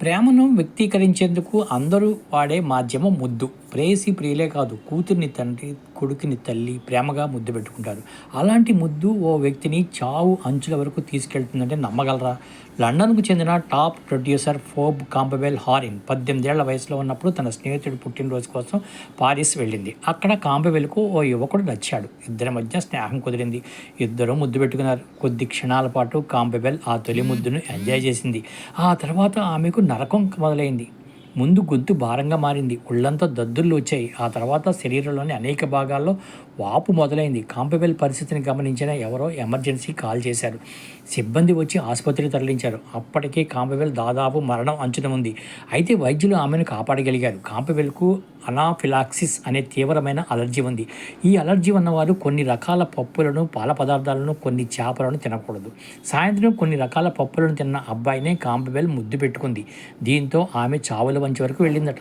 ప్రేమను వ్యక్తీకరించేందుకు అందరూ వాడే మాధ్యమం ముద్దు. ప్రేయసి ప్రియులే కాదు కూతుర్ని తండ్రి కొడుకుని తల్లి ప్రేమగా ముద్దు పెట్టుకుంటారు. అలాంటి ముద్దు ఓ వ్యక్తిని చావు అంచుల వరకు తీసుకెళ్తుందంటే నమ్మగలరా? లండన్కు చెందిన టాప్ ప్రొడ్యూసర్ ఫోబ్ కాంపబెల్ హారిన్ పద్దెనిమిదేళ్ళ వయసులో ఉన్నప్పుడు తన స్నేహితుడు పుట్టినరోజు కోసం పారిస్ వెళ్ళింది. అక్కడ కాంపబెల్కు ఓ యువకుడు నచ్చాడు. ఇద్దరి మధ్య స్నేహం కుదిరింది. ఇద్దరూ ముద్దు పెట్టుకున్నారు. కొద్ది క్షణాల పాటు కాంపబెల్ ఆ తొలి ముద్దును ఎంజాయ్ చేసింది. ఆ తర్వాత ఆమెకు నరకం మొదలైంది. ముందు గొంతు భారంగా మారింది. ఒళ్ళంతా దద్దుర్లు వచ్చాయి. ఆ తర్వాత శరీరంలోని అనేక భాగాల్లో వాపు మొదలైంది. కాంపబెల్ పరిస్థితిని గమనించిన ఎవరో ఎమర్జెన్సీ కాల్ చేశారు. సిబ్బంది వచ్చి ఆసుపత్రికి తరలించారు. అప్పటికే కాంపబెల్ దాదాపు మరణం అంచున ఉంది. అయితే వైద్యులు ఆమెను కాపాడగలిగారు. కాంపబెల్కు అనాఫిలాక్సిస్ అనే తీవ్రమైన అలర్జీ ఉంది. ఈ అలర్జీ ఉన్నవారు కొన్ని రకాల పప్పులను పాల పదార్థాలను కొన్ని చేపలను తినకూడదు. సాయంత్రం కొన్ని రకాల పప్పులను తిన్న అబ్బాయినే కాంబెల్ ముద్దు పెట్టుకుంది. దీంతో ఆమె చావుల వంచి వరకు వెళ్ళిందట.